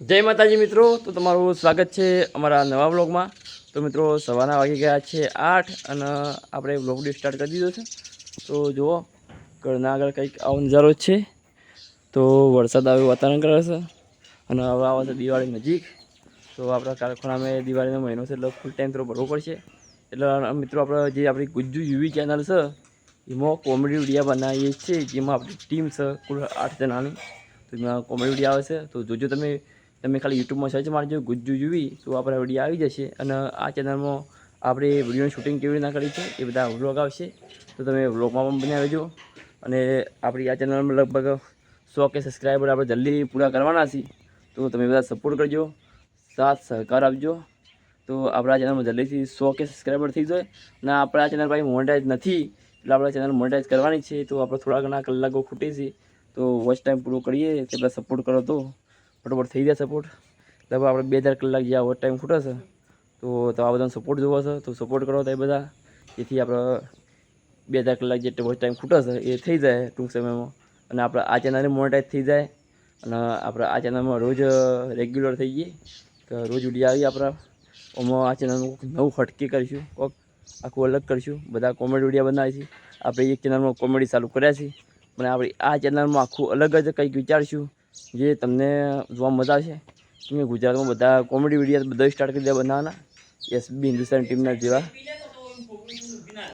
જય માતાજી મિત્રો, તો તમારું સ્વાગત છે અમારા નવા બ્લોગમાં તો મિત્રો, સવારના વાગી ગયા છે આઠ અને આપણે બ્લોગ સ્ટાર્ટ કરી દીધો છે. તો જુઓ, ઘરના આગળ કંઈક આવો નજારો છે. તો વરસાદ આવે વાતાવરણ કરે છે અને હવે આવે છે દિવાળી નજીક. તો આપણા કારખાનામાં દિવાળીનો મહિનો છે એટલે ફૂલ ટાઈમ થોડો ભરવો પડશે. એટલે મિત્રો, આપણે જે આપણી ગુજ્જુ યુવી ચેનલ છે, એમાં કોમેડી વિડીયા બનાવીએ છીએ, જેમાં આપણી ટીમ છે કુલ આઠ જણાની. તો એમાં કોમેડી વિડીયા આવે છે. તો જોજો તમે તમે ખાલી યુટ્યુબમાં સર્ચ મારજો, ગુજ્જુ જુવી તો આપણા વીડિયો આવી જશે. અને આ ચેનલમાં આપણે વિડીયોની શૂટિંગ કેવી રીતના કરી છે, એ બધા વ્લોગ આવશે. તો તમે વ્લોગમાં પણ બની આવજો અને આપણી આ ચેનલમાં લગભગ સો કે સબસ્ક્રાઈબર આપણે જલ્દી પૂરા કરવાના છીએ. તો તમે બધા સપોર્ટ કરજો, સાથ સહકાર આપજો. તો આપણા ચેનલમાં જલ્દીથી સો કે સબસ્ક્રાઈબર થઈ જાય. અને આપણા ચેનલ ભાઈ મોનેટાઈઝ નથી, એટલે આપણે ચેનલ મોનેટાઈઝ કરવાની છે. તો આપણે થોડા ઘણા કલાકો ખૂટે છે. તો વોચ ટાઈમ પૂરો કરીએ તે બધા સપોર્ટ કરો તો. ફટોફટ થઈ જાય સપોર્ટ લગભગ આપણે બે હજાર કલાક જ્યાં ઓવર ટાઈમ ખૂટે છે. તો તો આ બધાનો સપોર્ટ જોવો છે. તો સપોર્ટ કરો તો બધા. જેથી આપણે બે હજાર કલાક જે ઓવર ટાઈમ ખૂટે છે, એ થઈ જાય ટૂંક સમયમાં. અને આપણે આ ચેનલને મોનેટાઈઝ થઈ જાય. અને આપણે આ ચેનલમાં રોજ રેગ્યુલર થઈ જઈએ. કે રોજ ઉડી આવી આપણા. આમાં આ ચેનલમાં કોઈક નવું હટકી કરીશું. કોઈક આખું અલગ કરીશું. બધા કોમેડી વીડિયો બનાવીશું આપણે એક ચેનલમાં કોમેડી ચાલુ કર્યા છે પણ આપણે આ ચેનલમાં આખું અલગ જ કંઈક વિચારશું. જે તમને જોવા મજા આવશે કે ગુજરાતમાં બધા કોમેડી વીડિયો બધા સ્ટાર્ટ કરી દે બનાવવાના એસબી હિન્દુસ્તાન ટીમના જેવા.